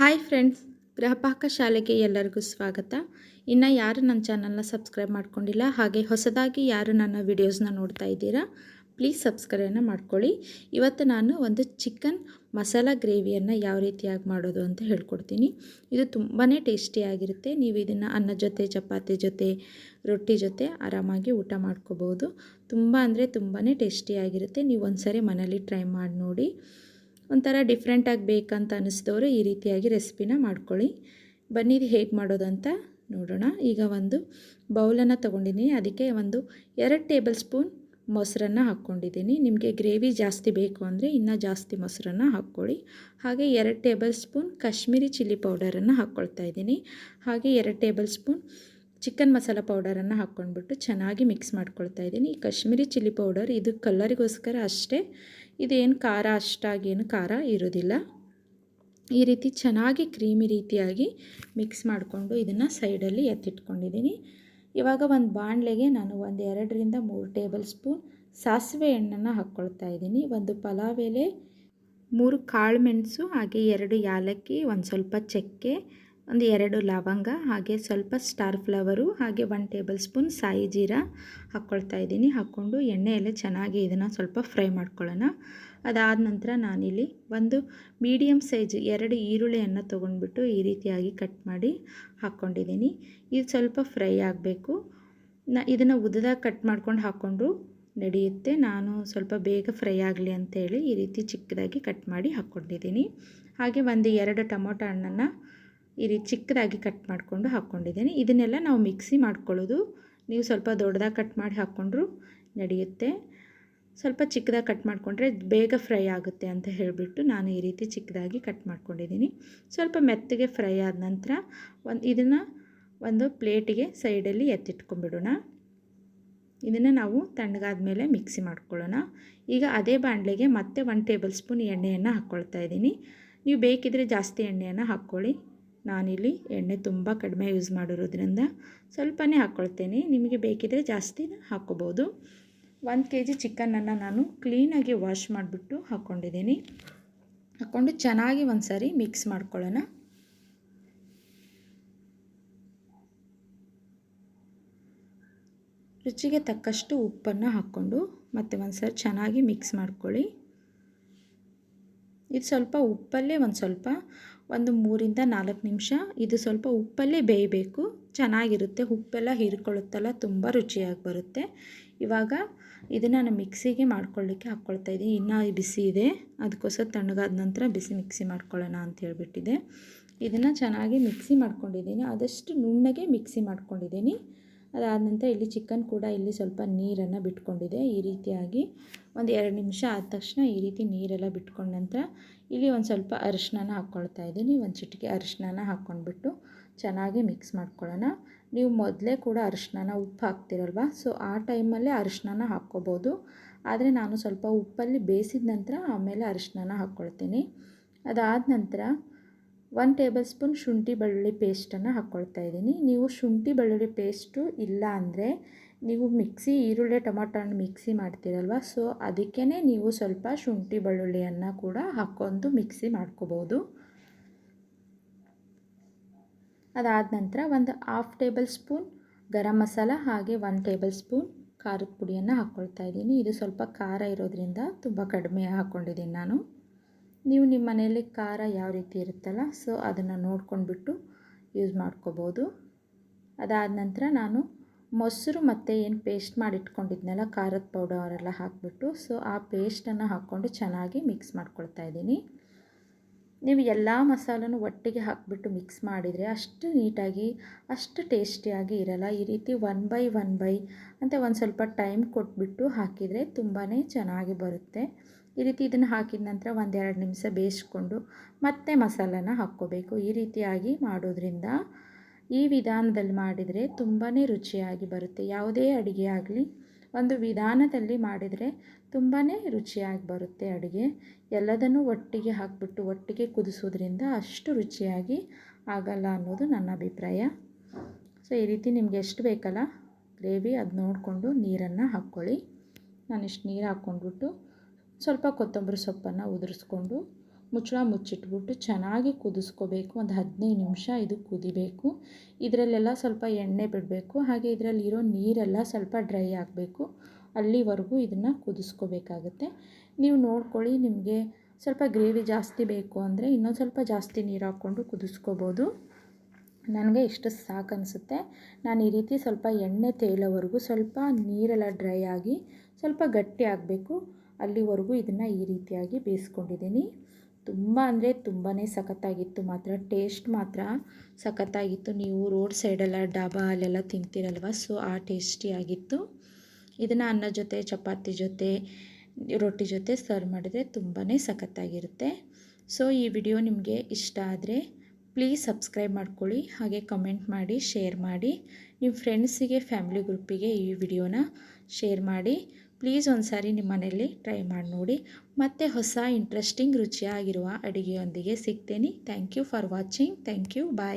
Hi friends Gruhapaka ಶಾಲೆಗೆ ಎಲ್ಲರಿಗೂ ಸ್ವಾಗತ. ಇನ್ನು ಯಾರು ನನ್ನ ಚಾನಲ್ನ ಸಬ್ಸ್ಕ್ರೈಬ್ ಮಾಡ್ಕೊಂಡಿಲ್ಲ, ಹಾಗೆ ಹೊಸದಾಗಿ ಯಾರು ನನ್ನ ವಿಡಿಯೋಸ್ನ ನೋಡ್ತಾ ಇದ್ದೀರಾ, ಪ್ಲೀಸ್ ಸಬ್ಸ್ಕ್ರೈಬ್ನ ಮಾಡ್ಕೊಳ್ಳಿ. ಇವತ್ತು ನಾನು ಒಂದು ಚಿಕನ್ ಮಸಾಲ ಗ್ರೇವಿಯನ್ನು ಯಾವ ರೀತಿಯಾಗಿ ಮಾಡೋದು ಅಂತ ಹೇಳ್ಕೊಡ್ತೀನಿ. ಇದು ತುಂಬಾ ಟೇಸ್ಟಿಯಾಗಿರುತ್ತೆ ನೀವು ಇದನ್ನು ಅನ್ನ ಜೊತೆ, ಚಪಾತಿ ಜೊತೆ, ರೊಟ್ಟಿ ಜೊತೆ ಆರಾಮಾಗಿ ಊಟ ಮಾಡ್ಕೋಬೋದು. ತುಂಬ ಅಂದರೆ ತುಂಬಾ ಟೇಸ್ಟಿಯಾಗಿರುತ್ತೆ ನೀವು ಒಂದ್ಸರಿ ಮನೇಲಿ ಟ್ರೈ ಮಾಡಿ ನೋಡಿ. ಒಂಥರ ಡಿಫ್ರೆಂಟಾಗಿ ಬೇಕಂತ ಅನ್ನಿಸಿದವರು ಈ ರೀತಿಯಾಗಿ ರೆಸಿಪಿನ ಮಾಡ್ಕೊಳ್ಳಿ. ಬನ್ನಿ ಇದು ಹೇಗೆ ಮಾಡೋದು ಅಂತ ನೋಡೋಣ. ಈಗ ಒಂದು ಬೌಲನ್ನು ತೊಗೊಂಡಿದ್ದೀನಿ. ಅದಕ್ಕೆ ಒಂದು ಎರಡು ಟೇಬಲ್ ಸ್ಪೂನ್ ಮೊಸರನ್ನು ಹಾಕ್ಕೊಂಡಿದ್ದೀನಿ. ನಿಮಗೆ ಗ್ರೇವಿ ಜಾಸ್ತಿ ಬೇಕು ಅಂದರೆ ಇನ್ನೂ ಜಾಸ್ತಿ ಮೊಸರನ್ನು ಹಾಕ್ಕೊಳ್ಳಿ. ಹಾಗೆ ಎರಡು ಟೇಬಲ್ ಸ್ಪೂನ್ ಕಾಶ್ಮೀರಿ ಚಿಲ್ಲಿ ಪೌಡರನ್ನು ಹಾಕ್ಕೊಳ್ತಾ ಇದ್ದೀನಿ. ಹಾಗೆ ಎರಡು ಟೇಬಲ್ ಸ್ಪೂನ್ ಚಿಕನ್ ಮಸಾಲ ಪೌಡರನ್ನು ಹಾಕ್ಕೊಂಡ್ಬಿಟ್ಟು ಚೆನ್ನಾಗಿ ಮಿಕ್ಸ್ ಮಾಡ್ಕೊಳ್ತಾ ಇದ್ದೀನಿ. ಕಾಶ್ಮೀರಿ ಚಿಲ್ಲಿ ಪೌಡರ್ ಇದು ಕಲ್ಲರಿಗೋಸ್ಕರ ಅಷ್ಟೇ. ಇದೇನು ಖಾರ ಅಷ್ಟಾಗೇನು ಖಾರ ಇರೋದಿಲ್ಲ ಈ ರೀತಿ ಚೆನ್ನಾಗಿ ಕ್ರೀಮಿ ರೀತಿಯಾಗಿ ಮಿಕ್ಸ್ ಮಾಡಿಕೊಂಡು ಇದನ್ನು ಸೈಡಲ್ಲಿ ಎತ್ತಿಟ್ಕೊಂಡಿದ್ದೀನಿ. ಇವಾಗ ಒಂದು ಬಾಣಲೆಗೆ ನಾನು ಒಂದು ಎರಡರಿಂದ ಮೂರು ಟೇಬಲ್ ಸ್ಪೂನ್ ಸಾಸಿವೆ ಎಣ್ಣೆನ ಹಾಕ್ಕೊಳ್ತಾ ಇದ್ದೀನಿ. ಒಂದು ಪಲಾವ್ ಎಲೆ, ಮೂರು ಕಾಳು ಮೆಣಸು, ಹಾಗೆ ಎರಡು ಯಾಲಕ್ಕಿ, ಒಂದು ಸ್ವಲ್ಪ ಚಕ್ಕೆ ಒಂದು ಎರಡು ಲವಂಗ, ಹಾಗೆ ಸ್ವಲ್ಪ ಸ್ಟಾರ್ ಫ್ಲವರು ಹಾಗೆ ಒನ್ ಟೇಬಲ್ ಸ್ಪೂನ್ ಸಾಯಿ ಜೀರಾ ಹಾಕ್ಕೊಳ್ತಾ ಇದ್ದೀನಿ. ಹಾಕ್ಕೊಂಡು ಎಣ್ಣೆಯಲ್ಲೇ ಚೆನ್ನಾಗಿ ಇದನ್ನು ಸ್ವಲ್ಪ ಫ್ರೈ ಮಾಡ್ಕೊಳ್ಳೋಣ. ಅದಾದ ನಂತರ ನಾನಿಲ್ಲಿ ಒಂದು ಮೀಡಿಯಮ್ ಸೈಜ್ ಎರಡು ಈರುಳ್ಳಿಯನ್ನು ತೊಗೊಂಡ್ಬಿಟ್ಟು ಈ ರೀತಿಯಾಗಿ ಕಟ್ ಮಾಡಿ ಹಾಕ್ಕೊಂಡಿದ್ದೀನಿ. ಇದು ಸ್ವಲ್ಪ ಫ್ರೈ ಆಗಬೇಕು. ನ ಇದನ್ನು ಉದ್ದದಾಗ ಕಟ್ ಮಾಡ್ಕೊಂಡು ಹಾಕ್ಕೊಂಡ್ರು ನಡೆಯುತ್ತೆ. ನಾನು ಸ್ವಲ್ಪ ಬೇಗ ಫ್ರೈ ಆಗಲಿ ಅಂತೇಳಿ ಈ ರೀತಿ ಚಿಕ್ಕದಾಗಿ ಕಟ್ ಮಾಡಿ ಹಾಕ್ಕೊಂಡಿದ್ದೀನಿ. ಹಾಗೆ ಒಂದು ಎರಡು ಟೊಮೊಟೊ ಹಣ್ಣನ್ನು ಈ ರೀತಿ ಚಿಕ್ಕದಾಗಿ ಕಟ್ ಮಾಡಿಕೊಂಡು ಹಾಕ್ಕೊಂಡಿದ್ದೀನಿ. ಇದನ್ನೆಲ್ಲ ನಾವು ಮಿಕ್ಸಿ ಮಾಡ್ಕೊಳ್ಳೋದು. ನೀವು ಸ್ವಲ್ಪ ದೊಡ್ಡದಾಗಿ ಕಟ್ ಮಾಡಿ ಹಾಕ್ಕೊಂಡ್ರು ನಡೆಯುತ್ತೆ. ಸ್ವಲ್ಪ ಚಿಕ್ಕದಾಗಿ ಕಟ್ ಮಾಡಿಕೊಂಡ್ರೆ ಬೇಗ ಫ್ರೈ ಆಗುತ್ತೆ ಅಂತ ಹೇಳಿಬಿಟ್ಟು ನಾನು ಈ ರೀತಿ ಚಿಕ್ಕದಾಗಿ ಕಟ್ ಮಾಡ್ಕೊಂಡಿದ್ದೀನಿ. ಸ್ವಲ್ಪ ಮೆತ್ತಗೆ ಫ್ರೈ ಆದ ನಂತರ ಒಂದು ಇದನ್ನು ಒಂದು ಪ್ಲೇಟಿಗೆ ಸೈಡಲ್ಲಿ ಎತ್ತಿಟ್ಕೊಂಡ್ಬಿಡೋಣ. ಇದನ್ನು ನಾವು ತಣ್ಣಗಾದ ಮೇಲೆ ಮಿಕ್ಸಿ ಮಾಡ್ಕೊಳ್ಳೋಣ. ಈಗ ಅದೇ ಬಾಣಲೆಗೆ ಮತ್ತೆ ಒನ್ ಟೇಬಲ್ ಸ್ಪೂನ್ ಎಣ್ಣೆಯನ್ನು ಹಾಕ್ಕೊಳ್ತಾ ಇದ್ದೀನಿ. ನೀವು ಬೇಕಿದ್ರೆ ಜಾಸ್ತಿ ಎಣ್ಣೆಯನ್ನು ಹಾಕ್ಕೊಳ್ಳಿ. ನಾನಿಲ್ಲಿ ಎಣ್ಣೆ ತುಂಬ ಕಡಿಮೆ ಯೂಸ್ ಮಾಡಿರೋದ್ರಿಂದ ಸ್ವಲ್ಪನೇ ಹಾಕ್ಕೊಳ್ತೇನೆ ನಿಮಗೆ ಬೇಕಿದ್ರೆ ಜಾಸ್ತಿ ಹಾಕ್ಕೋಬೋದು. ಒಂದು ಕೆ ಜಿ ಚಿಕನನ್ನು ನಾನು ಕ್ಲೀನಾಗಿ ವಾಶ್ ಮಾಡಿಬಿಟ್ಟು ಹಾಕ್ಕೊಂಡಿದ್ದೀನಿ ಹಾಕ್ಕೊಂಡು ಚೆನ್ನಾಗಿ ಒಂದು ಸಾರಿ ಮಿಕ್ಸ್ ಮಾಡ್ಕೊಳ್ಳೋಣ. ರುಚಿಗೆ ತಕ್ಕಷ್ಟು ಉಪ್ಪನ್ನು ಹಾಕ್ಕೊಂಡು ಮತ್ತೆ ಒಂದು ಸಾರಿ ಚೆನ್ನಾಗಿ ಮಿಕ್ಸ್ ಮಾಡ್ಕೊಳ್ಳಿ. ಇದು ಸ್ವಲ್ಪ ಉಪ್ಪಲ್ಲೇ ಒಂದು ಸ್ವಲ್ಪ ಒಂದು ಮೂರಿಂದ ನಾಲ್ಕು ನಿಮಿಷ. ಇದು ಸ್ವಲ್ಪ ಉಪ್ಪಲ್ಲೇ ಬೇಯಬೇಕು. ಚೆನ್ನಾಗಿರುತ್ತೆ. ಉಪ್ಪೆಲ್ಲ ಹೀರ್ಕೊಳ್ಳುತ್ತಲ್ಲ, ತುಂಬ ರುಚಿಯಾಗಿ ಬರುತ್ತೆ. ಇವಾಗ ಇದನ್ನು ನಾನು ಮಿಕ್ಸಿಗೆ ಮಾಡ್ಕೊಳ್ಳಿಕ್ಕೆ ಹಾಕ್ಕೊಳ್ತಾ ಇದ್ದೀನಿ. ಇನ್ನೂ ಬಿಸಿ ಇದೆ. ಅದಕ್ಕೋಸ್ಕರ ತಣ್ಣಗಾದ ನಂತರ ಬಿಸಿ ಮಿಕ್ಸಿ ಮಾಡ್ಕೊಳ್ಳೋಣ ಅಂತ ಹೇಳ್ಬಿಟ್ಟಿದೆ. ಇದನ್ನು ಚೆನ್ನಾಗಿ ಮಿಕ್ಸಿ ಮಾಡ್ಕೊಂಡಿದ್ದೀನಿ. ಆದಷ್ಟು ನುಣ್ಣಗೆ ಮಿಕ್ಸಿ ಮಾಡ್ಕೊಂಡಿದ್ದೀನಿ. ಅದಾದ ನಂತರ ಇಲ್ಲಿ ಚಿಕನ್ ಕೂಡ ಇಲ್ಲಿ ಸ್ವಲ್ಪ ನೀರನ್ನು ಬಿಟ್ಕೊಂಡಿದೆ. ಈ ರೀತಿಯಾಗಿ ಒಂದು ಎರಡು ನಿಮಿಷ ಆದ ತಕ್ಷಣ ಈ ರೀತಿ ನೀರೆಲ್ಲ ಬಿಟ್ಕೊಂಡ ನಂತರ ಇಲ್ಲಿ ಒಂದು ಸ್ವಲ್ಪ ಅರಿಶಿನ ಹಾಕ್ಕೊಳ್ತಾ ಇದ್ದೀನಿ. ಒಂದು ಚಿಟಿಕೆ ಅರಿಶಿನ ಹಾಕ್ಕೊಂಡ್ಬಿಟ್ಟು ಚೆನ್ನಾಗಿ ಮಿಕ್ಸ್ ಮಾಡ್ಕೊಳ್ಳೋಣ. ನೀವು ಮೊದಲೇ ಕೂಡ ಅರಿಶಿನ ಉಪ್ಪು ಹಾಕ್ತಿರಲ್ವ? ಸೊ ಆ ಟೈಮಲ್ಲೇ ಅರಿಶಿನ ಹಾಕ್ಕೋಬೋದು. ಆದರೆ ನಾನು ಸ್ವಲ್ಪ ಉಪ್ಪಲ್ಲಿ ಬೇಯಿಸಿದ ನಂತರ ಆಮೇಲೆ ಅರಿಶಿನ ಹಾಕ್ಕೊಳ್ತೀನಿ ಅದಾದ ನಂತರ ಒನ್ ಟೇಬಲ್ ಸ್ಪೂನ್ ಶುಂಠಿ ಬೆಳ್ಳುಳ್ಳಿ ಪೇಸ್ಟನ್ನು ಹಾಕ್ಕೊಳ್ತಾ ಇದ್ದೀನಿ. ನೀವು ಶುಂಠಿ ಬೆಳ್ಳುಳ್ಳಿ ಪೇಸ್ಟು ಇಲ್ಲ ಅಂದರೆ ನೀವು ಮಿಕ್ಸಿ ಈರುಳ್ಳಿ, ಟೊಮೊಟೊ ಹಣ್ಣು ಮಿಕ್ಸಿ ಮಾಡ್ತೀರಲ್ವ? ಸೊ ಅದಕ್ಕೇ ನೀವು ಸ್ವಲ್ಪ ಶುಂಠಿ ಬೆಳ್ಳುಳ್ಳಿಯನ್ನು ಕೂಡ ಹಾಕ್ಕೊಂಡು ಮಿಕ್ಸಿ ಮಾಡ್ಕೋಬೋದು. ಅದಾದ ನಂತರ ಒಂದು half tablespoon garam masala ಹಾಗೆ ಒನ್ ಟೇಬಲ್ ಸ್ಪೂನ್ ಖಾರದ ಪುಡಿಯನ್ನು ಹಾಕ್ಕೊಳ್ತಾ ಇದ್ದೀನಿ. ಇದು ಸ್ವಲ್ಪ ಖಾರ ಇರೋದ್ರಿಂದ ತುಂಬ ಕಡಿಮೆ ಹಾಕ್ಕೊಂಡಿದ್ದೀನಿ ನಾನು. ನೀವು ನಿಮ್ಮ ಮನೆಯಲ್ಲಿ ಖಾರ ಯಾವ ರೀತಿ ಇರುತ್ತಲ್ಲ ಸೊ ಅದನ್ನು ನೋಡ್ಕೊಂಡ್ಬಿಟ್ಟು ಯೂಸ್ ಮಾಡ್ಕೋಬೋದು. ಅದಾದ ನಂತರ ನಾನು ಮೊಸರು ಮತ್ತು ಏನು ಪೇಸ್ಟ್ ಮಾಡಿಟ್ಕೊಂಡಿದ್ನಲ್ಲ, ಖಾರದ ಪೌಡರೆಲ್ಲ ಹಾಕಿಬಿಟ್ಟು ಸೊ ಆ ಪೇಸ್ಟನ್ನು ಹಾಕ್ಕೊಂಡು ಚೆನ್ನಾಗಿ ಮಿಕ್ಸ್ ಮಾಡ್ಕೊಳ್ತಾ ಇದ್ದೀನಿ. ನೀವು ಎಲ್ಲ ಮಸಾಲನೂ ಒಟ್ಟಿಗೆ ಹಾಕಿಬಿಟ್ಟು ಮಿಕ್ಸ್ ಮಾಡಿದರೆ ಅಷ್ಟು ನೀಟಾಗಿ, ಅಷ್ಟು ಟೇಸ್ಟಿಯಾಗಿ ಇರಲ್ಲ. ಈ ರೀತಿ ಒನ್ ಬೈ ಒನ್ ಬೈ ಅಂತ ಒಂದು ಸ್ವಲ್ಪ ಟೈಮ್ ಕೊಟ್ಬಿಟ್ಟು ಹಾಕಿದರೆ ತುಂಬಾ ಚೆನ್ನಾಗಿ ಬರುತ್ತೆ. ಈ ರೀತಿ ಇದನ್ನು ಹಾಕಿದ ನಂತರ ಒಂದೆರಡು ನಿಮಿಷ ಬೇಯಿಸ್ಕೊಂಡು ಮತ್ತೆ ಮಸಾಲನ ಹಾಕ್ಕೋಬೇಕು. ಈ ರೀತಿಯಾಗಿ ಮಾಡೋದ್ರಿಂದ ಈ ವಿಧಾನದಲ್ಲಿ ಮಾಡಿದರೆ ತುಂಬಾ ರುಚಿಯಾಗಿ ಬರುತ್ತೆ. ಯಾವುದೇ ಅಡುಗೆ ಆಗಲಿ, ಒಂದು ವಿಧಾನದಲ್ಲಿ ಮಾಡಿದರೆ ತುಂಬಾ ರುಚಿಯಾಗಿ ಬರುತ್ತೆ ಅಡುಗೆ. ಎಲ್ಲದನ್ನು ಒಟ್ಟಿಗೆ ಹಾಕಿಬಿಟ್ಟು, ಒಟ್ಟಿಗೆ ಕುದಿಸೋದ್ರಿಂದ ಅಷ್ಟು ರುಚಿಯಾಗಿ ಆಗಲ್ಲ ಅನ್ನೋದು ನನ್ನ ಅಭಿಪ್ರಾಯ. ಸೊ, ಈ ರೀತಿ ನಿಮಗೆ ಎಷ್ಟು ಬೇಕಲ್ಲ, ಗ್ರೇವಿ ಅದು ನೋಡಿಕೊಂಡು ನೀರನ್ನು ಹಾಕ್ಕೊಳ್ಳಿ. ನಾನು ಇಷ್ಟು ನೀರು ಹಾಕ್ಕೊಂಡ್ಬಿಟ್ಟು ಸ್ವಲ್ಪ ಕೊತ್ತಂಬರಿ ಸೊಪ್ಪನ್ನು ಉದುರಿಸ್ಕೊಂಡು ಮುಚ್ಚಳ ಮುಚ್ಚಿಟ್ಬಿಟ್ಟು ಚೆನ್ನಾಗಿ ಕುದಿಸ್ಕೋಬೇಕು. ಒಂದು ಹದಿನೈದು ನಿಮಿಷ ಇದು ಕುದಿಬೇಕು. ಇದರಲ್ಲೆಲ್ಲ ಸ್ವಲ್ಪ ಎಣ್ಣೆ ಬಿಡಬೇಕು. ಹಾಗೆ ಇದರಲ್ಲಿರೋ ನೀರೆಲ್ಲ ಸ್ವಲ್ಪ ಡ್ರೈ ಆಗಬೇಕು. ಅಲ್ಲಿವರೆಗೂ ಇದನ್ನು ಕುದಿಸ್ಕೋಬೇಕಾಗುತ್ತೆ. ನೀವು ನೋಡ್ಕೊಳ್ಳಿ, ನಿಮಗೆ ಸ್ವಲ್ಪ ಗ್ರೇವಿ ಜಾಸ್ತಿ ಬೇಕು ಅಂದರೆ ಇನ್ನೊಂದು ಸ್ವಲ್ಪ ಜಾಸ್ತಿ ನೀರು ಹಾಕ್ಕೊಂಡು ಕುದಿಸ್ಕೋಬೋದು. ನನಗೆ ಇಷ್ಟು ಸಾಕು ಅನಿಸುತ್ತೆ. ನಾನು ಈ ರೀತಿ ಸ್ವಲ್ಪ ಎಣ್ಣೆ ತೇಲೋವರೆಗೂ ಸ್ವಲ್ಪ ನೀರೆಲ್ಲ ಡ್ರೈ ಆಗಿ ಸ್ವಲ್ಪ ಗಟ್ಟಿ ಆಗಬೇಕು. ಅಲ್ಲಿವರೆಗೂ ಇದನ್ನು ಈ ರೀತಿಯಾಗಿ ಬೇಯಿಸ್ಕೊಂಡಿದ್ದೀನಿ. ತುಂಬ ಅಂದರೆ ತುಂಬಾ ಸಖತ್ತಾಗಿತ್ತು. ಮಾತ್ರ ಟೇಸ್ಟ್ ಮಾತ್ರ ಸಖತ್ತಾಗಿತ್ತು. ನೀವು ರೋಡ್ ಸೈಡೆಲ್ಲ ಡಾಬಾ ಅಲ್ಲೆಲ್ಲ ತಿಂತೀರಲ್ವ? ಸೊ, ಆ ಟೇಸ್ಟಿಯಾಗಿತ್ತು ಇದನ್ನು ಅನ್ನ ಜೊತೆ, ಚಪಾತಿ ಜೊತೆ, ರೊಟ್ಟಿ ಜೊತೆ ಸರ್ವ್ ಮಾಡಿದರೆ ತುಂಬಾ ಸಖತ್ತಾಗಿರುತ್ತೆ. ಸೊ, ಈ ವಿಡಿಯೋ ನಿಮಗೆ ಇಷ್ಟ ಆದರೆ ಪ್ಲೀಸ್ ಸಬ್ಸ್ಕ್ರೈಬ್ ಮಾಡ್ಕೊಳ್ಳಿ. ಹಾಗೆ ಕಮೆಂಟ್ ಮಾಡಿ, ಶೇರ್ ಮಾಡಿ. ನಿಮ್ಮ ಫ್ರೆಂಡ್ಸಿಗೆ, ಫ್ಯಾಮಿಲಿ ಗ್ರೂಪಿಗೆ ಈ ವಿಡಿಯೋನ ಶೇರ್ ಮಾಡಿ. ಪ್ಲೀಸ್ ಒಂದು ಸಾರಿ ನಿಮ್ಮ ಮನೆಯಲ್ಲಿ ಟ್ರೈ ಮಾಡಿ ನೋಡಿ. ಮತ್ತೆ ಹೊಸ ಇಂಟ್ರೆಸ್ಟಿಂಗ್ ರುಚಿಯಾಗಿರುವ ಅಡುಗೆಯೊಂದಿಗೆ ಸಿಗ್ತೇನೆ. Thank you for watching thank you bye